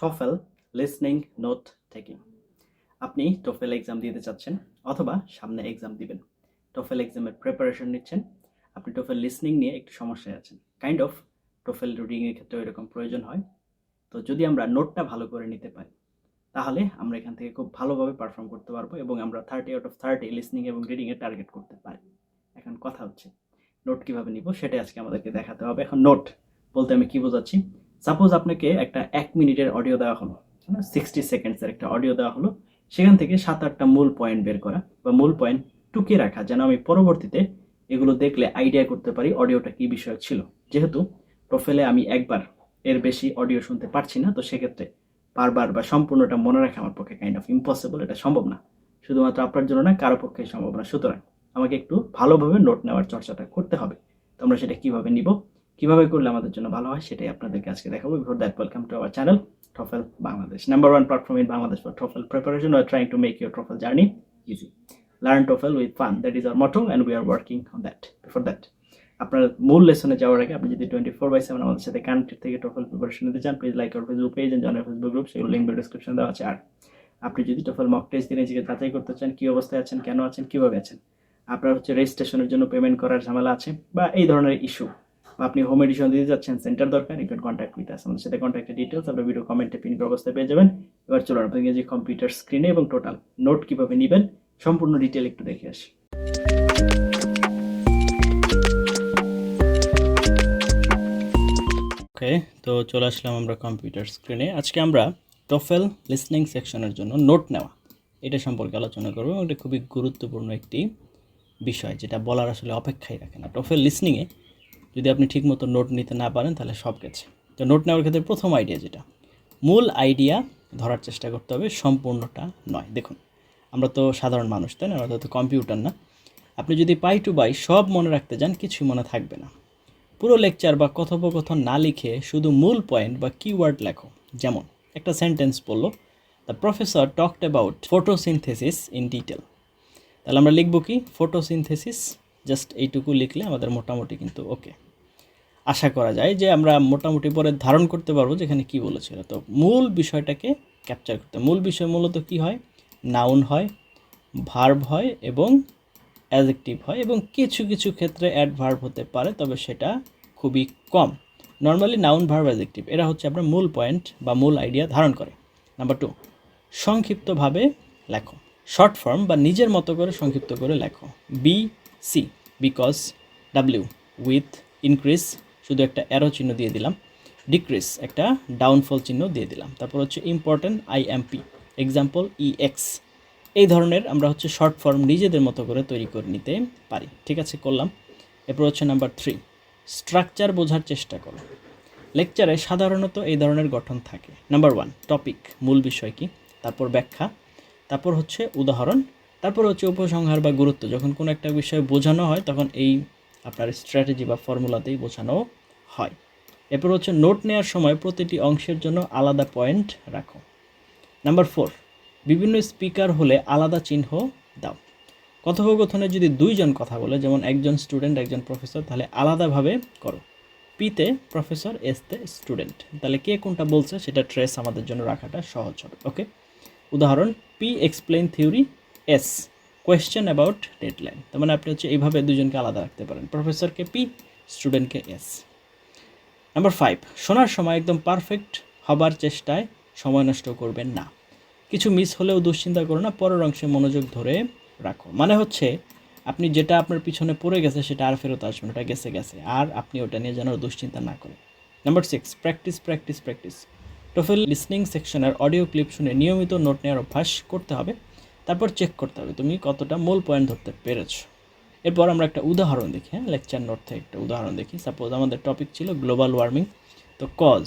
TOEFL listening note taking আপনি TOEFL exam দিতে চাচ্ছেন অথবা সামনে এক্সাম দিবেন। টোফেল এক্সামের প্রিপারেশন নিচ্ছেন। আপনি টোফেল লিসনিং নিয়ে একটু সমস্যায় আছেন। কাইন্ড অফ টোফেল রিডিংয়ের ক্ষেত্রে এরকম প্রয়োজন হয়। তো যদি আমরা নোটটা ভালো করে নিতে পারি, তাহলে আমরা এখান থেকে খুব ভালোভাবে পারফর্ম করতে পারব এবং আমরা thirty out of thirty listening এবং রিডিংয়ে টার্গেট করতে পারি। এখন কথা হচ্ছে নোট কীভাবে নিব সেটাই আজকে আমাদেরকে দেখাতে হবে। এখন নোট বলতে আমি কী বোঝাচ্ছি? সাপোজ আপনাকে একটা এক মিনিটের অডিও দেওয়া হলো সিক্সটি সেকেন্ডসের একটা অডিও দেওয়া হলো, সেখান থেকে সাত আটটা মূল পয়েন্ট বের করা বা মূল পয়েন্ট টুকিয়ে রাখা, যেন আমি পরবর্তীতে এগুলো দেখলে আইডিয়া করতে পারি অডিওটা কি বিষয় ছিল। যেহেতু প্রোফাইলে আমি একবার এর বেশি অডিও শুনতে পারছি না, তো সেক্ষেত্রে বারবার বা সম্পূর্ণটা মনে রাখা আমার পক্ষে কাইন্ড অফ ইম্পসিবল এটা সম্ভব না। শুধুমাত্র আপনার জন্য না, কারও পক্ষে সম্ভব না। সুতরাং আমাকে একটু ভালোভাবে নোট নেওয়ার চর্চাটা করতে হবে। তো আমরা সেটা কীভাবে নিব? কীভাবে করলে আমাদের জন্য ভালো হয় সেটাই আপনাদেরকে আজকে দেখাবো before that welcome to our channel TOEFL Bangladesh. Number one platform in Bangladesh for TOEFL preparation. We are trying to make your TOEFL journey easy. Learn TOEFL with fun. That is motto, and we are working on that. Before that, আপনার মূল লেসনে যাওয়ার আগে আপনি যদি twenty four by seven আমাদের সাথে country থেকে TOEFL preparation নিতে চান please like our Facebook page and join Facebook group সেগুলো লিঙ্ক ডিসক্রিপশন দেওয়া আছে আর আপনি যদি টোফেল মক টেস্ট দিয়ে নিজেকে যাচাই করতে চান কী অবস্থায় আছেন কেন আছেন কীভাবে আছেন আপনার হচ্ছে রেজিস্ট্রেশনের জন্য পেমেন্ট করার ঝামেলা আছে বা এই ধরনের ইস্যু আপনি হোম এডিশন দিতে যাচ্ছেন সেন্টার দরকার you can contact with us আমাদের সাথে কন্ট্যাক্টের ডিটেলস আপনার ভিডিও কমেন্টে পিন অবস্থায় পেয়ে যাবেন। এবার চলুন আপনাকে যে কম্পিউটার স্ক্রিনে এবং টোটাল নোট কীভাবে নেবেন, সম্পূর্ণ ডিটেল একটু দেখে আসি। ওকে তো চলে আসলাম আমরা কম্পিউটার স্ক্রিনে আজকে আমরা টফেল লিসনিং সেকশনের জন্য নোট নেওয়া। এটা সম্পর্কে আলোচনা করব এটা খুবই গুরুত্বপূর্ণ একটি বিষয়, যেটা বলার আসলে অপেক্ষাই রাখে না। টফেল লিসনিংয়ে যদি আপনি ঠিকমতো নোট নিতে না পারেন, তাহলে সব গেছে। তো নোট নেওয়ার ক্ষেত্রে প্রথম আইডিয়া যেটা, মূল আইডিয়া ধরার চেষ্টা করতে হবে, সম্পূর্ণটা নয়। দেখুন, আমরা তো সাধারণ মানুষ, তাই না? আমরা তো কম্পিউটার না। আপনি যদি পাই টু বাই সব মনে রাখতে যান কিছুই মনে থাকবে না। পুরো লেকচার বা কথোপকথন না লিখে শুধু মূল পয়েন্ট বা কিওয়ার্ড লেখো। যেমন, একটা সেন্টেন্স বলল the professor talked about photosynthesis in detail তাহলে আমরা লিখব কি? ফটোসিনথেসিস জাস্ট এইটুকু লিখলে আমাদের মোটামুটি কিন্তু ওকে আশা করা যায় যে আমরা মোটামুটি পরে ধারণ করতে পারব যে এখানে কী বলেছিল তো মূল বিষয়টাকে ক্যাপচার করতে মূল বিষয় মূলত কি হয়? নাউন হয় ভার্ব হয় এবং অ্যাজেক্টিভ হয় এবং কিছু কিছু ক্ষেত্রে অ্যাডভার্ব হতে পারে, তবে সেটা খুবই কম। নর্মালি নাউন ভার্ব অ্যাজেক্টিভ এরা হচ্ছে আপনার মূল পয়েন্ট বা মূল আইডিয়া ধারণ করে। নাম্বার টু সংক্ষিপ্তভাবে লেখো। শর্ট ফর্ম বা নিজের মতো করে সংক্ষিপ্ত করে লেখো। B C because W with increase শুধু একটা অ্যারো চিহ্ন দিয়ে দিলাম ডিক্রিজ একটা ডাউনফল চিহ্ন দিয়ে দিলাম। তারপর হচ্ছে important IMP example E X এই ধরনের আমরা হচ্ছে শর্ট ফর্ম নিজেদের মতো করে তৈরি করে নিতে পারি। ঠিক আছে, করলাম। এরপর হচ্ছে নাম্বার থ্রি স্ট্রাকচার বোঝার চেষ্টা করো। লেকচারে সাধারণত এই ধরনের গঠন থাকে। নাম্বার ওয়ান টপিক মূল বিষয় কি? তারপর ব্যাখ্যা, তারপর হচ্ছে উদাহরণ, তারপর হচ্ছে উপসংহার বা গুরুত্ব। যখন কোনো একটা বিষয় বোঝানো হয়, তখন এই আপনার স্ট্র্যাটেজি বা ফর্মুলাতেই বোঝানো হয়। এরপর হচ্ছে নোট নেওয়ার সময় প্রতিটি অংশের জন্য আলাদা পয়েন্ট রাখো। নাম্বার ফোর বিভিন্ন স্পিকার হলে আলাদা চিহ্ন দাও। কথোপকথনে যদি দুইজন কথা বলে, যেমন একজন স্টুডেন্ট একজন প্রফেসর তাহলে আলাদাভাবে করো। পিতে প্রফেসর এসতে স্টুডেন্ট তাহলে কে কোনটা বলছে, সেটা ট্রেস আমাদের জন্য রাখাটা সহজ হবে ওকে উদাহরণ P explain theory S question about deadline তার মানে আপনি হচ্ছে এইভাবে দুজনকে আলাদা রাখতে পারেন। প্রফেসরকে পি স্টুডেন্টকে এস নাম্বার ফাইভ শোনার সময় একদম পারফেক্ট হবার চেষ্টায় সময় নষ্ট করবেন না। কিছু মিস হলেও দুশ্চিন্তা করো না, পরের অংশে মনোযোগ ধরে রাখো। মানে হচ্ছে, আপনি যেটা আপনার পিছনে পড়ে গেছে সেটা আর ফেরত আসবেন ওটা গেছে গেছে। আর আপনি ওটা নিয়ে যেন দুশ্চিন্তা না করেন। Number six practice practice practice TOEFL listening সেকশনের অডিও ক্লিপ শুনে নিয়মিত নোট নেওয়ার অভ্যাস করতে হবে। তারপর চেক করতে হবে তুমি কতটা মূল পয়েন্ট ধরতে পেরেছ। এরপর আমরা একটা উদাহরণ দেখি হ্যাঁ লেকচার নোট থেকে একটা উদাহরণ দেখি। সাপোজ আমাদের টপিক ছিল গ্লোবাল ওয়ার্মিং তো কজ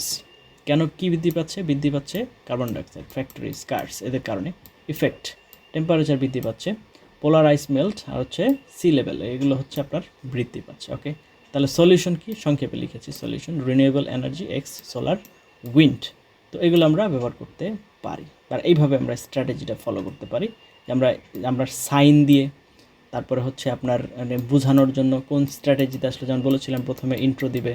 কেন কি বৃদ্ধি পাচ্ছে? বৃদ্ধি পাচ্ছে কার্বন ডাইঅক্সাইড ফ্যাক্টরি স্কার্স এদের কারণে ইফেক্ট টেম্পারেচার বৃদ্ধি পাচ্ছে পোলার আইস মেল্ট আর হচ্ছে সি লেভেল এগুলো হচ্ছে আপনার বৃদ্ধি পাচ্ছে ওকে তাহলে সলিউশন কি? সংক্ষেপে লিখেছি solution renewable energy X solar wind তো এগুলো আমরা ব্যবহার করতে পারি। আর এইভাবে আমরা স্ট্র্যাটেজিটা ফলো করতে পারি। আমরা আমরা সাইন দিয়ে তারপরে হচ্ছে আপনার মানে বোঝানোর জন্য কোন স্ট্র্যাটেজিতে আসলে যেমন বলেছিলাম প্রথমে ইন্ট্রো দিবে,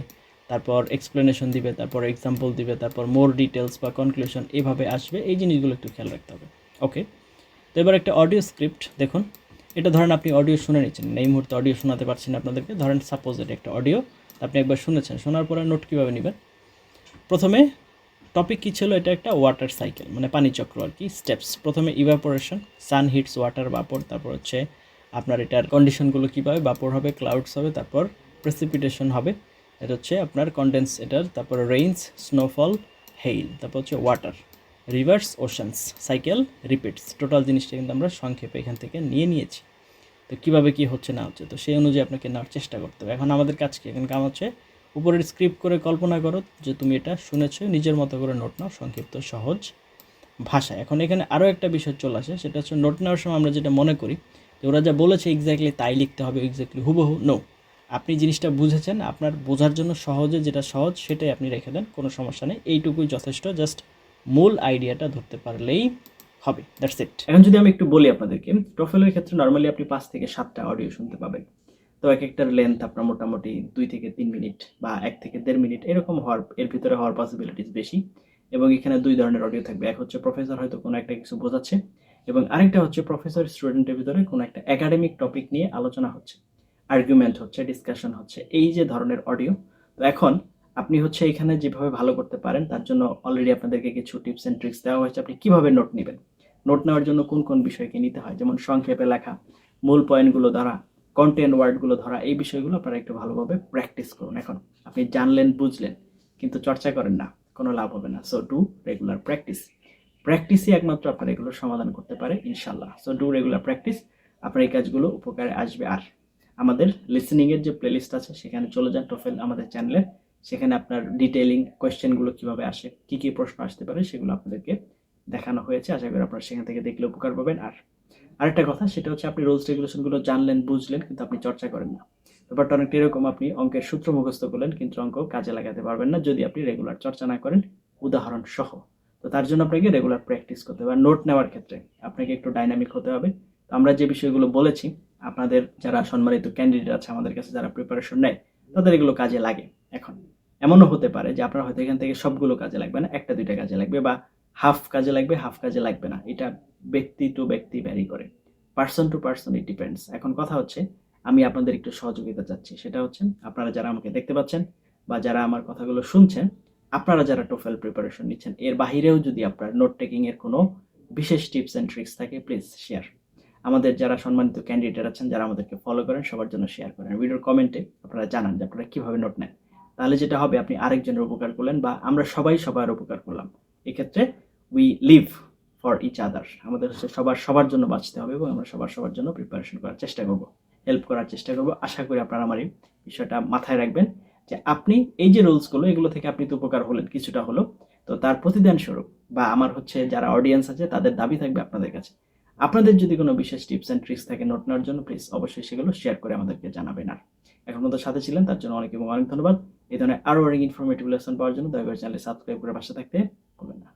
তারপর এক্সপ্লেনেশন দিবে, তারপর এক্সাম্পল দিবে, তারপর মোর ডিটেলস বা কনক্লুশন এভাবে আসবে, এই জিনিসগুলো একটু খেয়াল রাখতে হবে। ওকে তো এবার একটা অডিও স্ক্রিপ্ট দেখুন। এটা ধরেন আপনি অডিও শুনে নিচ্ছেন। এই মুহূর্তে অডিও শোনাতে পারছেন আপনাদেরকে। ধরেন সাপোজ এটা একটা অডিও আপনি একবার শুনেছেন। শোনার পরে নোট কীভাবে নেবেন? প্রথমে টপিক কী ছিল? এটা একটা ওয়াটার সাইকেল মানে পানি চক্র আর কি স্টেপস প্রথমে evaporation sun hits water vapour তারপর হচ্ছে আপনার এটার কন্ডিশনগুলো কীভাবে বাপর হবে ক্লাউডস হবে, তারপর প্রেসিপিটেশন হবে। এটা হচ্ছে আপনার কন্ডেন্স এটার, তারপর রেইনস স্নোফল হেইল তারপর হচ্ছে water rivers oceans cycle repeats total জিনিসটা কিন্তু আমরা সংক্ষেপে এখান থেকে নিয়ে নিয়েছি। তো কীভাবে কী হচ্ছে না হচ্ছে? তো সেই অনুযায়ী আপনাকে নেওয়ার চেষ্টা করতে হবে। এখন আমাদের কাজ কি? এখন কাম হচ্ছে উপরের স্ক্রিপ্ট করে কল্পনা করো যে তুমি এটা শুনেছো, নিজের মতো করে নোট নাও, সংক্ষিপ্ত, সহজ ভাষা এখন এখানে আরও একটা বিষয় চলে আসে, সেটা হচ্ছে নোট নেওয়ার সময় আমরা যেটা মনে করি, যে ওরা যা বলেছে এক্স্যাক্টলি তাই লিখতে হবে এক্স্যাক্টলি হুবহু নো আপনি জিনিসটা বুঝেছেন, আপনার বোঝার জন্য সহজে যেটা সহজ সেটাই আপনি রেখে দেন, কোনো সমস্যা নেই, এইটুকুই যথেষ্ট জাস্ট মূল আইডিয়াটা ধরতে পারলেই হবে দ্যাটস ইট এখন যদি আমি একটু বলি আপনাদেরকে টোফেলের ক্ষেত্রে নর্মালি আপনি পাঁচ থেকে সাতটা অডিও শুনতে পাবেন। তো এক একটার লেন্থ আপনার মোটামুটি দুই থেকে তিন মিনিট বা এক থেকে দেড় মিনিট এরকম হওয়ার, এর ভিতরে হওয়ার পসিবিলিটিস বেশি। এবং এখানে দুই ধরনের অডিও থাকবে। এক হচ্ছে প্রফেসর হয়তো কোনো একটা কিছু বোঝাচ্ছে এবং আরেকটা হচ্ছে প্রফেসর স্টুডেন্টের ভিতরে কোনো একটা একাডেমিক টপিক নিয়ে আলোচনা হচ্ছে। আর্গুমেন্ট হচ্ছে ডিসকাশন হচ্ছে, এই যে ধরনের অডিও তো এখন আপনি হচ্ছে এখানে যেভাবে ভালো করতে পারেন, তার জন্য অলরেডি আপনাদেরকে কিছু টিপস অ্যান্ড ট্রিক্স দেওয়া হয়েছে। আপনি কীভাবে নোট নেবেন? নোট নেওয়ার জন্য কোন কোন বিষয়কে নিতে হয়? যেমন সংক্ষেপে লেখা, মূল পয়েন্টগুলো ধরা কন্টেন্ট ওয়ার্ডগুলো ধরা, এই বিষয়গুলো আপনারা একটু ভালোভাবে প্র্যাকটিস করুন। এখন আপনি জানলেন, বুঝলেন, কিন্তু চর্চা করেন না, কোনো লাভ হবে না। সো ডু রেগুলার প্র্যাকটিস প্র্যাকটিসই একমাত্র আপনার এগুলোর সমাধান করতে পারে ইনশাল্লাহ সো ডু রেগুলার প্র্যাকটিস আপনার এই কাজগুলো উপকারে আসবে। আর আমাদের লিসেনিংয়ের যে প্লেলিস্ট আছে, সেখানে চলে যান টোফেল আমাদের চ্যানেলে সেখানে আপনার ডিটেইলিং কোয়েশ্চেনগুলো কীভাবে আসে, কি কি প্রশ্ন আসতে পারে, সেগুলো আপনাদেরকে দেখানো হয়েছে। আশা করি আপনারা সেখান থেকে দেখলে উপকার পাবেন। আর আরেকটা কথা, সেটা হচ্ছে আপনি রুলস রেগুলেশনগুলো জানলেন, বুঝলেন, কিন্তু আপনি চর্চা করেন না। ব্যাপারটা অনেকটা এরকম, আপনি অঙ্কের সূত্র মুখস্থ করলেন, কিন্তু অঙ্ক কাজে লাগাতে পারবেন না যদি আপনি রেগুলার চর্চা না করেন উদাহরণ সহ তো তার জন্য আপনাকে রেগুলার প্র্যাকটিস করতে হবে। আর নোট নেওয়ার ক্ষেত্রে আপনাকে একটু ডাইনামিক হতে হবে। তো আমরা যে বিষয়গুলো বলেছি, আপনাদের যারা সম্মানিত ক্যান্ডিডেট আছে, আমাদের কাছে যারা প্রিপারেশন নেয়, তাদের এগুলো কাজে লাগে এখন। এমনও হতে পারে যে আপনার হয়তো এখান থেকে সবগুলো কাজে লাগবে না, একটা দুইটা কাজে লাগবে, বা হাফ কাজে লাগবে, হাফ কাজে লাগবে না। এটা ব্যক্তি টু ব্যক্তি ভ্যারি করে। Person to person it depends এখন কথা হচ্ছে, আমি আপনাদের একটু সহযোগিতা চাচ্ছি। সেটা হচ্ছে, আপনারা যারা আমাকে দেখতে পাচ্ছেন বা যারা আমার কথাগুলো শুনছেন, আপনারা যারা টোফেল প্রিপারেশন নিচ্ছেন, এর বাহিরেও যদি আপনার নোট টেকিং এর কোনো বিশেষ টিপস অ্যান্ড ট্রিক্স থাকে প্লিজ শেয়ার আমাদের যারা সম্মানিত ক্যান্ডিডেট আছেন, যারা আমাদেরকে ফলো করেন, সবার জন্য শেয়ার করেন। ভিডিওর কমেন্টে আপনারা জানান যে আপনারা কীভাবে নোট নেন। তাহলে যেটা হবে, আপনি আরেকজনের উপকার করলেন বা আমরা সবাই সবার উপকার করলাম। এক্ষেত্রে we live for each other আমাদের হচ্ছে সবার সবার জন্য বাঁচতে হবে এবং আমরা সবার সবার জন্য প্রিপারেশন করার চেষ্টা করব। হেল্প করার চেষ্টা করব। আশা করি আপনারা আমার এই বিষয়টা মাথায় রাখবেন যে আপনি এই যে রুলসগুলো এগুলো থেকে আপনি তো উপকার হলেন, কিছুটা হলো। তো তার প্রতিদান স্বরূপ বা আমার হচ্ছে যারা অডিয়েন্স আছে, তাদের দাবি থাকবে আপনাদের কাছে। আপনাদের যদি কোনো বিশেষ টিপস অ্যান্ড ট্রিক্স থাকে নোট নেওয়ার জন্য প্লিজ অবশ্যই সেগুলো শেয়ার করে আমাদেরকে জানাবেন আর। এখন মতো সাথে ছিলেন, তার জন্য অনেক এবং অনেক ধন্যবাদ। এই ধরনের আরও অনেক ইনফরমেটিভ লেসন পাওয়ার জন্য দয়া করে চ্যানেলে সাবস্ক্রাইব করে পাশে থাকতে ভুলবেন না।